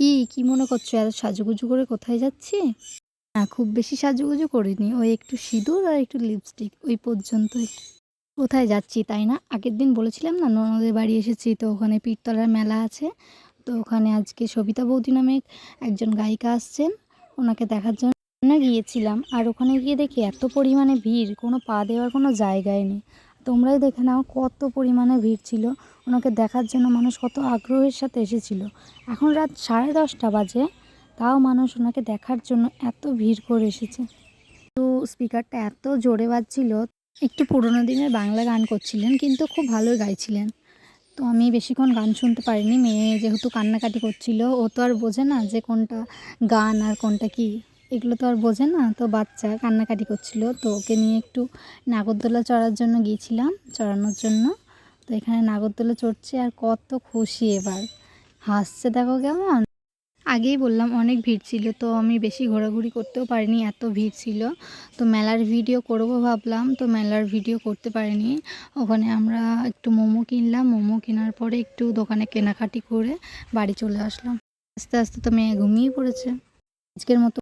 কি কি মনে করছ? এত সাজুগুজু করে কোথায় যাচ্ছি? না, খুব বেশি সাজুগুজু করিনি। ওই একটু সিঁদুর আর একটু লিপস্টিক ওই পর্যন্তই কোথায় যাচ্ছি, তাই না? আগের দিন বলেছিলাম না, ননদের বাড়ি এসেছি, তো ওখানে পীরতলার মেলা আছে। তো ওখানে আজকে সবিতা বৌদি নামে একজন গায়িকা আসছেন। ওনাকে দেখার জন্য গিয়েছিলাম। আর ওখানে গিয়ে দেখি এত পরিমাণে ভিড়, কোনো পা দেওয়ার কোনো জায়গায় নেই। তোমরাই দেখে নাও কত পরিমাণে ভিড় ছিল। ওনাকে দেখার জন্য মানুষ কত আগ্রহের সাথে এসেছিল। এখন রাত সাড়ে দশটা বাজে, তাও মানুষ ওনাকে দেখার জন্য এত ভিড় করে এসেছে। তো স্পিকারটা এত জোরে বাজছিল, একটু পুরোনো দিনের বাংলা গান করছিলেন, কিন্তু খুব ভালোই গাইছিলেন। তো আমি বেশিক্ষণ গান শুনতে পারিনি, মেয়ে যেহেতু কান্নাকাটি করছিল, ও তো আর বোঝে না যে কোনটা গান আর কোনটা কি। এগুলো তো আর বোঝে না। তো বাচ্চা কান্নাকাটি করছিল। তো ওকে নিয়ে একটু নাগরদোলা চড়ার জন্য গিয়েছিলাম চড়ানোর জন্য। তো এখানে নাগরদোলা চড়ছে আর কত খুশি এবার। হাসছে দেখো কেমন। আগেই বললাম অনেক ভিড় ছিল। তো আমি বেশি ঘোরাঘুরি করতেও পারিনি, এত ভিড় ছিল। তো মেলার ভিডিও করব ভাবলাম। তো মেলার ভিডিও করতে পারিনি। ওখানে আমরা একটু মোমো কিনলাম। মোমো কেনার পরে একটু দোকানে কেনাকাটি করে বাড়ি চলে আসলাম। আস্তে আস্তে তো মেয়ে ঘুমিয়ে পড়েছে। আজকের মতো